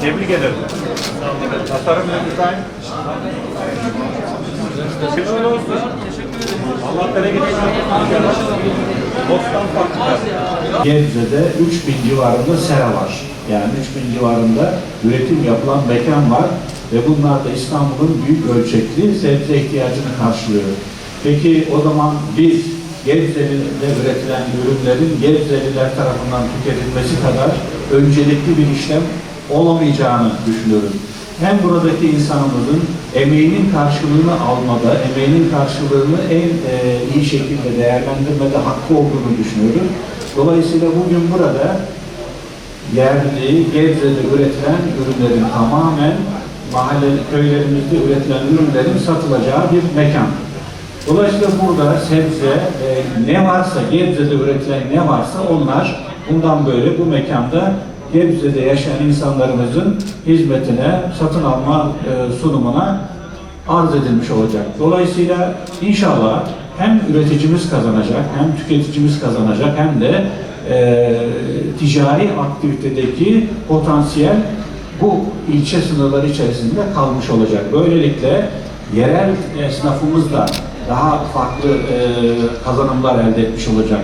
Tebrik ederim. Tasarım ve dizayn. Hayırlı olsun. Allah bereket. Bostan farklı. Gebze'de 3000 civarında sera var. Yani 3000 civarında üretim yapılan mekan var ve bunlar da İstanbul'un büyük ölçekli sebze ihtiyacını karşılıyor. Peki o zaman biz Gebze'de üretilen ürünlerin Gebzeliler tarafından tüketilmesi kadar öncelikli bir işlem olamayacağını düşünüyorum. Hem buradaki insanımızın emeğinin karşılığını almada, emeğinin karşılığını en e, iyi şekilde değerlendirmede hakkı olduğunu düşünüyorum. Dolayısıyla bugün burada yerli, Gebze'de üretilen ürünlerin tamamen mahalle köylerimizde üretilen ürünlerin satılacağı bir mekan. Dolayısıyla burada sebze, e, ne varsa Gebze'de üretilen ne varsa onlar bundan böyle bu mekanda Gebze'de yaşayan insanlarımızın hizmetine, satın alma e, sunumuna arz edilmiş olacak. Dolayısıyla inşallah hem üreticimiz kazanacak, hem tüketicimiz kazanacak, hem de e, ticari aktivitedeki potansiyel bu ilçe sınırları içerisinde kalmış olacak. Böylelikle yerel esnafımız da daha farklı e, kazanımlar elde etmiş olacak.